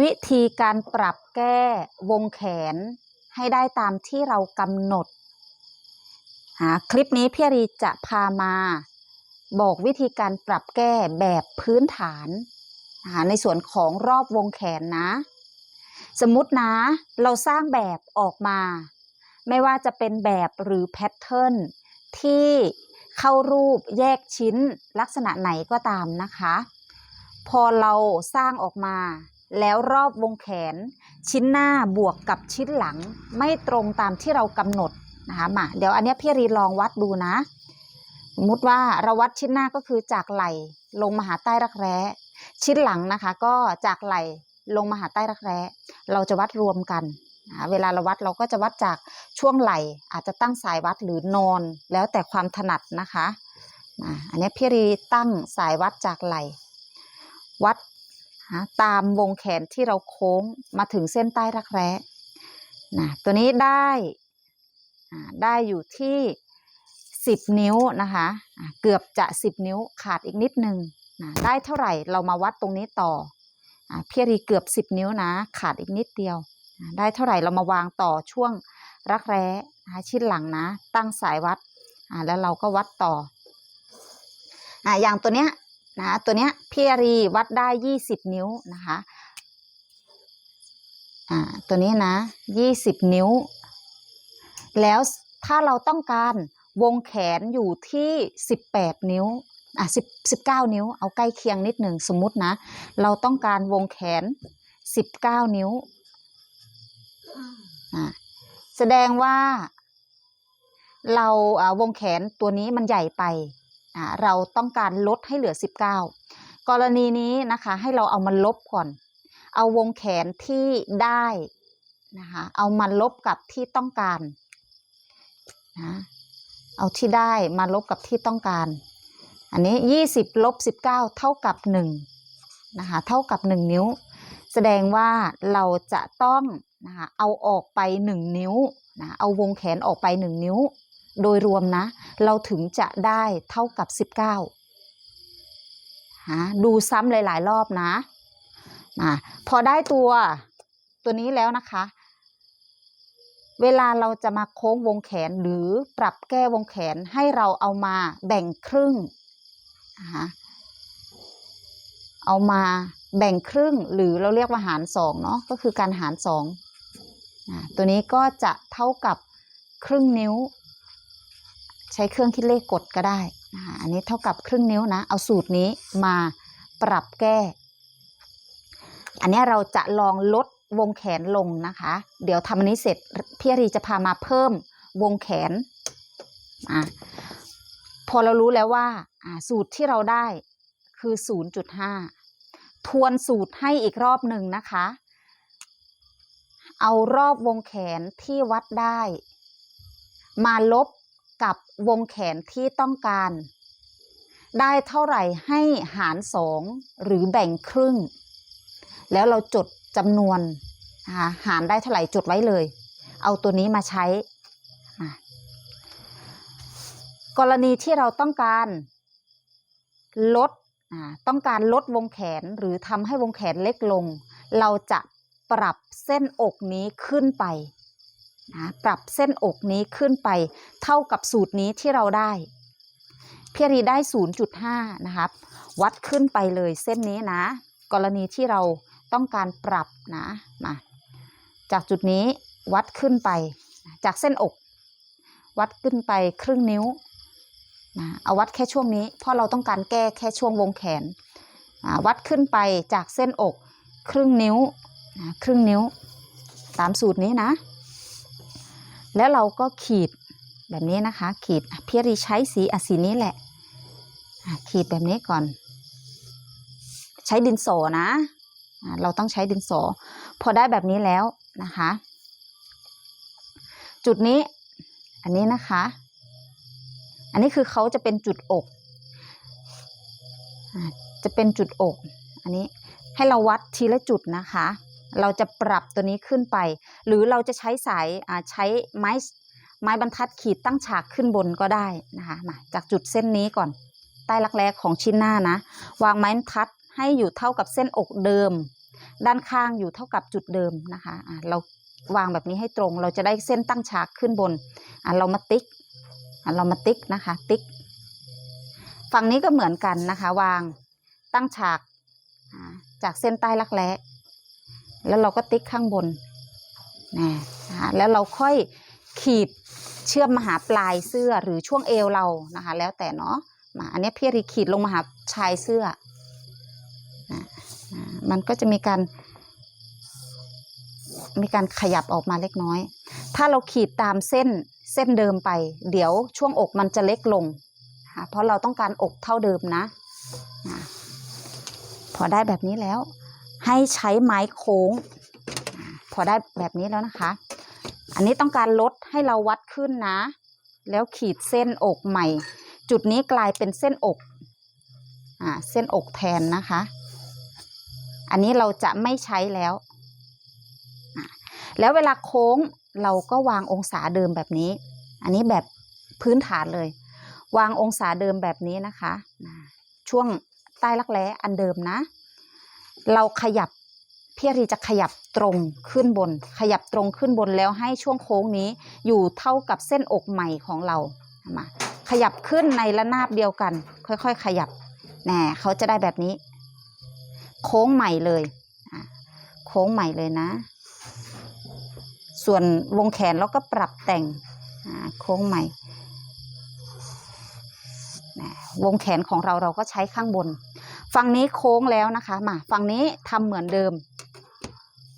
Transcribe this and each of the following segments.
วิธีการปรับแก้วงแขนให้ได้ตามที่เรากำหนดหาคลิปนี้พี่อรีจะพามา บอกวิธีการปรับแก้แบบพื้นฐานในส่วนของรอบวงแขนนะ สมมตินะ เราสร้างแบบออกมา ไม่ว่าจะเป็นแบบหรือแพทเทิร์นที่เข้ารูปแยกชิ้นลักษณะไหนก็ตามนะคะ พอเราสร้างออกมา แล้วรอบวงแขน ชิ้นหน้าบวกกับชิ้นหลังไม่ตรงตามที่เรากำหนดนะคะมาเดี๋ยวอันนี้พี่รีลองวัดดูนะสมมติว่าเราวัดชิ้นหน้าก็คือจากไหล่ลงมาหาใต้รักแร้ ชิ้นหลังนะคะ ก็จากไหล่ลงมาหาใต้รักแร้ เราจะวัดรวมกันเวลาเราวัดเราก็จะวัดจากช่วงไหล่อาจจะตั้งสายวัดหรือนอน แล้วแต่ความถนัดนะคะอันนี้พี่รีตั้งสายวัดจากไหล่วัด นะตามวงแขนที่เราโค้งมาถึงเส้นใต้รักแร้นะตัวนี้ได้ได้อยู่ที่ 10 นิ้วนะคะะเกือบจะ 10 นิ้วขาดอีกนิดนึงนะได้เท่าไหร่เรามาวัดตรงนี้ต่ออพี่รีเกือบ 10 นิ้วนะ ขาดอีกนิดเดียว ได้เท่าไหร่เรามาวางต่อช่วงรักแร้นะชิ้นหลังนะ ตั้งสายวัดแล้วเราก็วัดต่อออย่างตัวเนี้ย นะตัวเนี้ยพี่รีวัดได้20นิ้วนะคะอ่าตัวนี้นะ20นิ้ว แล้วถ้าเราต้องการวงแขนอยู่ที่18นิ้วอะ10 19นิ้ว เอาใกล้เคียงนิดหนึ่งสมมตินะ เราต้องการวงแขน19นิ้วอะแสดงว่าเราอ่าวงแขนตัวนี้มันใหญ่ไป เราต้องการลดให้เหลือ 19 กรณีนี้นะคะให้เราเอามาลบก่อน เอาวงแขนที่ได้นะคะเอามาลบกับที่ต้องการนะเอาที่ได้มาลบกับที่ต้องการ อันนี้ 20ลบ19 เท่ากับ1นะคะเท่ากับ 1 นิ้ว แสดงว่าเราจะต้องนะคะเอาออกไป 1 นิ้วนะเอาวงแขนออกไป 1 นิ้ว โดยรวมนะ เราถึงจะได้เท่ากับ 19ฮะดูซ้ำหลาย ๆ รอบนะนะพอได้ตัวตัวนี้แล้วนะคะ เวลาเราจะมาโค้งวงแขนหรือปรับแก้วงแขนให้เราเอามาแบ่งครึ่งนะเอามาแบ่งครึ่งหรือเราเรียกว่าหารสองเนาะก็คือการหารสองตัวนี้ก็จะเท่ากับครึ่งนิ้ว ใช้เครื่องคิดเลขกดก็ได้นะคะอันนี้เท่ากับครึ่งนิ้วนะ เอาสูตรนี้มาปรับแก้ อันนี้เราจะลองลดวงแขนลงนะคะ เดี๋ยวทำอันนี้เสร็จพี่อรีจะพามาเพิ่มวงแขนอะพอเรารู้แล้วว่าอ่าสูตรที่เราได้คือ 0.5 ทวนสูตรให้อีกรอบหนึ่งนะคะ เอารอบวงแขนที่วัดได้ มาลบ กับวงแขนที่ต้องการ ได้เท่าไหร่ให้หารสองหรือแบ่งครึ่ง แล้วเราจดจำนวนหารได้เท่าไหร่จดไว้เลย เอาตัวนี้มาใช้ กรณีที่เราต้องการลดต้องการลดวงแขนหรือทำให้วงแขนเล็กลง เราจะปรับเส้นอกนี้ขึ้นไป นะปรับเส้นอกนี้ขึ้นไปเท่ากับสูตรนี้ที่เราได้พี่รีได้ 0.5 นะครับ วัดขึ้นไปเลยเส้นนี้นะ กรณีที่เราต้องการปรับนะมาจากจุดนี้วัดขึ้นไป จากเส้นอก วัดขึ้นไปครึ่งนิ้วนะเอาวัดแค่ช่วงนี้ เพราะเราต้องการแก้แค่ช่วงวงแขนวัดขึ้นไปจากเส้นอกครึ่งนิ้วนะครึ่งนิ้ว ตามสูตรนี้นะ แล้วเราก็ขีดแบบนี้นะคะ ขีดอะพี่รีใช้สีอะสีนี้แหละขีดแบบนี้ก่อน ใช้ดินสอนะ เราต้องใช้ดินสอ พอได้แบบนี้แล้วนะคะ จุดนี้อันนี้นะคะ อันนี้คือเขาจะเป็นจุดอกจะเป็นจุดอก อันนี้ให้เราวัดทีละจุดนะคะ เราจะปรับตัวนี้ขึ้นไป หรือเราจะใช้สายใช้ไม้ไม้บรรทัดขีดตั้งฉากขึ้นบนก็ได้นะคะมาจากจุดเส้นนี้ก่อน ใต้รักแร้ของชิ้นหน้านะ วางไม้บรรทัดให้อยู่เท่ากับเส้นอกเดิม ด้านข้างอยู่เท่ากับจุดเดิมนะคะะเราวางแบบนี้ให้ตรง เราจะได้เส้นตั้งฉากขึ้นบนเรามาติ๊กเรามาติ๊กนะคะติ๊ก ฝั่งนี้ก็เหมือนกันนะคะ วางตั้งฉากจากเส้นใต้รักแร้ แล้วเราก็ติ๊กข้างบนนะนะแล้วเราค่อยขีดเชื่อมมาหาปลายเสื้อหรือช่วงเอวเรานะคะ แล้วแต่เนาะมาอันนี้พี่รีขีดลงมาหาชายเสื้อนะอ่ามันก็จะมีการ มีการขยับออกมาเล็กน้อย ถ้าเราขีดตามเส้นเส้นเดิมไป เดี๋ยวช่วงอกมันจะเล็กลงเพราะเราต้องการอกเท่าเดิมนะนะพอได้แบบนี้แล้ว ให้ใช้ไม้โค้ง พอได้แบบนี้แล้วนะคะ อันนี้ต้องการลดให้เราวัดขึ้นนะ แล้วขีดเส้นอกใหม่ จุดนี้กลายเป็นเส้นอกอ่าเส้นอกแทนนะคะ อันนี้เราจะไม่ใช้แล้ว แล้วเวลาโค้งเราก็วางองศาเดิมแบบนี้ อันนี้แบบพื้นฐานเลย วางองศาเดิมแบบนี้นะคะ ช่วงใต้รักแร้อันเดิมนะ เราขยับพี่อารีจะขยับตรงขึ้นบน ขยับตรงขึ้นบนแล้วให้ช่วงโค้งนี้อยู่เท่ากับเส้นอกใหม่ของเรามาขยับขึ้นในระนาบเดียวกัน ค่อยๆ ขยับแหน่เขาจะได้แบบนี้ โค้งใหม่เลยโค้งใหม่เลยนะ ส่วนวงแขนเราก็ปรับแต่งโค้งใหม่วงแขนของเราเราก็ใช้ข้างบน ฝั่งนี้โค้งแล้วนะคะมาฝั่งนี้ทำเหมือนเดิม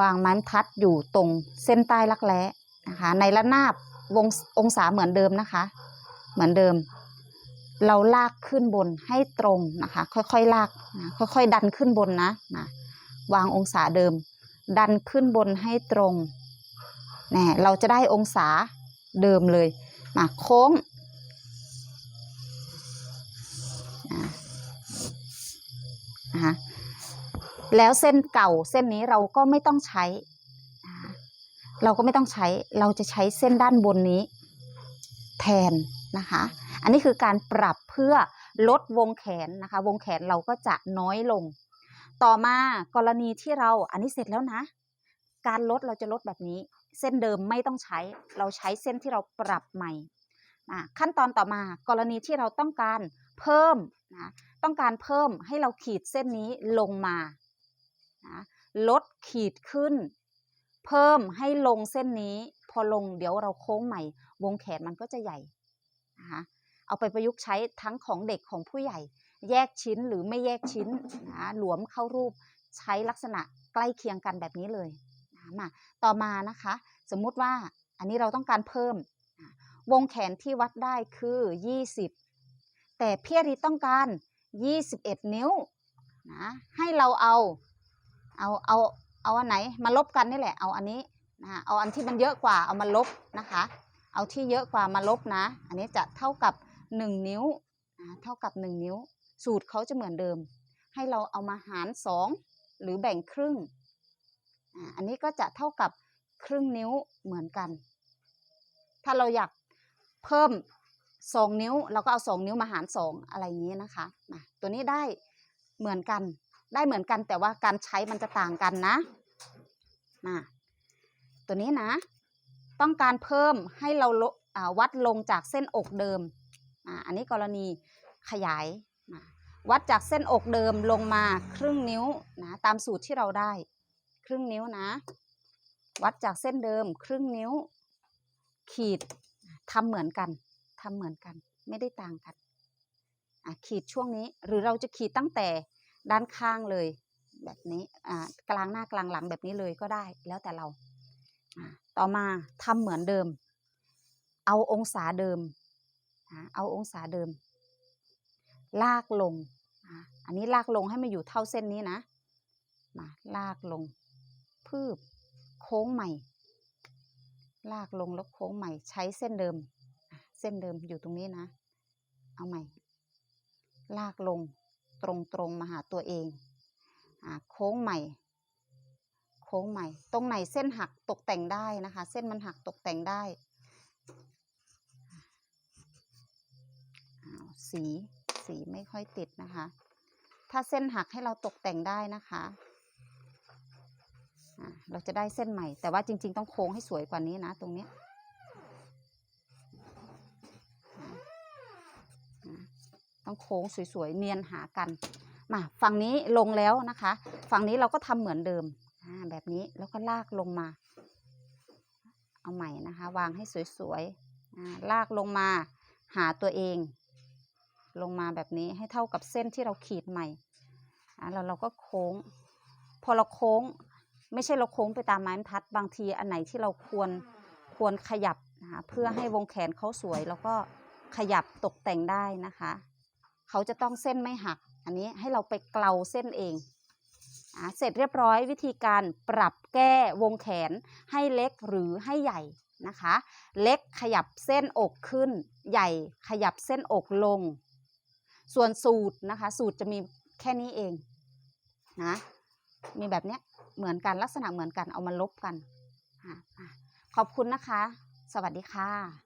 วางไม้บรรทัดอยู่ตรงเส้นใต้รักแร้นะคะ ในระนาบวงองศาเหมือนเดิมนะคะ เหมือนเดิม เราลากขึ้นบนให้ตรงนะคะ ค่อยๆลากนะค่อยๆดันขึ้นบนนะนะ วางองศาเดิม ดันขึ้นบนให้ตรงแน่เราจะได้องศาเดิมเลยมาโค้งอะ นะคะแล้วเส้นเก่าเส้นนี้เราก็ไม่ต้องใช้นะะเราก็ไม่ต้องใช้ เราจะใช้เส้นด้านบนนี้ แทนนะคะ อันนี้คือการปรับเพื่อลดวงแขนนะคะ วงแขนเราก็จะน้อยลง ต่อมากรณีที่เราอันนี้เสร็จแล้วนะ การลดเราจะลดแบบนี้ เส้นเดิมไม่ต้องใช้ เราใช้เส้นที่เราปรับใหม่ขั้นตอนต่อมากรณีที่เราต้องการ เพิ่มนะต้องการเพิ่มให้เราขีดเส้นนี้ลงมานะลดขีดขึ้น เพิ่มให้ลงเส้นนี้ พอลงเดี๋ยวเราโค้งใหม่ วงแขนมันก็จะใหญ่นะคะเอาไปประยุกต์ใช้ทั้งของเด็กของผู้ใหญ่ แยกชิ้นหรือไม่แยกชิ้นนะหลวมเข้ารูปใช้ลักษณะใกล้เคียงกันแบบนี้เลยนะมาต่อมานะคะ สมมุติว่าอันนี้เราต้องการเพิ่ม วงแขนที่วัดได้คือ 20 แต่พี่อริต้องการ 21 นิ้วนะให้เราเอาเอาเอาเอาอันไหนมาลบกันนี่แหละเอาอันนี้นะเอาอันที่มันเยอะกว่าเอามาลบนะคะ เอาที่เยอะกว่ามาลบนะ อันนี้จะเท่ากับ 1 นิ้วนะเท่ากับ 1 นิ้ว สูตรเขาจะเหมือนเดิม ให้เราเอามาหาร 2 หรือแบ่งครึ่งอันนี้ก็จะเท่ากับครึ่งนิ้วเหมือนกัน ถ้าเราอยากเพิ่ม 2นิ้วเราก็เอา2นิ้วมาหาร2องอะไรอย่างนี้นะคะมาตัวนี้ได้เหมือนกัน ได้เหมือนกันแต่ว่าการใช้มันจะต่างกันนะมาตัวนี้นะ ต้องการเพิ่มให้เราวัดลงจากเส้นอกเดิมอันนี้กรณีขยายวัดจากเส้นอกเดิมลงมาครึ่งนิ้วนะตามสูตรที่เราได้ ครึ่งนิ้วนะ วัดจากเส้นเดิมครึ่งนิ้ว ขีดทำเหมือนกัน ทำเหมือนกัน ไม่ได้ต่างกันขีดช่วงนี้หรือเราจะขีดตั้งแต่ด้านข้างเลย แบบนี้กลางหน้ากลางหลังแบบนี้เลยก็ได้แล้วแต่เราต่อมาทำเหมือนเดิม เอาองศาเดิมเอาองศาเดิม ลากลงอันนี้ลากลงให้มาอยู่เท่าเส้นนี้นะมาลากลง พืบโค้งใหม่ ลากลงแล้วโค้งใหม่ใช้เส้นเดิม เส้นเดิมอยู่ตรงนี้นะ เอาใหม่ ลากลงตรงตรงๆมาหาตัวเองอโค้งใหม่ โค้งใหม่ ตรงไหนเส้นหักตกแต่งได้นะคะ เส้นมันหักตกแต่งได้สีสีไม่ค่อยติดนะคะ ถ้าเส้นหักให้เราตกแต่งได้นะคะอะเราจะได้เส้นใหม่ แต่ว่าจริง ๆ ต้องโค้งให้สวยกว่านี้นะ ตรงเนี้ยอะอะ ต้องโค้งสวยๆเนียนหากันมาฝั่งนี้ลงแล้วนะคะ ฝั่งนี้เราก็ทำเหมือนเดิมแบบนี้แล้วก็ลากลงมา เอาใหม่นะคะ วางให้สวยๆลากลงมาหาตัวเอง ลงมาแบบนี้ให้เท่ากับเส้นที่เราขีดใหม่แล้วเราก็โค้ง พอเราโค้งไม่ใช่เราโค้งไปตามไม้บรรทัดบางทีอันไหนที่เราควรควรขยับนะคะเพื่อให้วงแขนเขาสวย แล้วก็ขยับตกแต่งได้นะคะ เขาจะต้องเส้นไม่หัก อันนี้ให้เราไปเกลาเส้นเองอเสร็จเรียบร้อยวิธีการปรับแก้วงแขนให้เล็กหรือให้ใหญ่นะคะ เล็กขยับเส้นอกขึ้น ใหญ่ขยับเส้นอกลง ส่วนสูตรนะคะ สูตรจะมีแค่นี้เองนะมีแบบเนี้ยเหมือนกันลักษณะเหมือนกันเอามาลบกัน ขอบคุณนะคะ สวัสดีค่ะ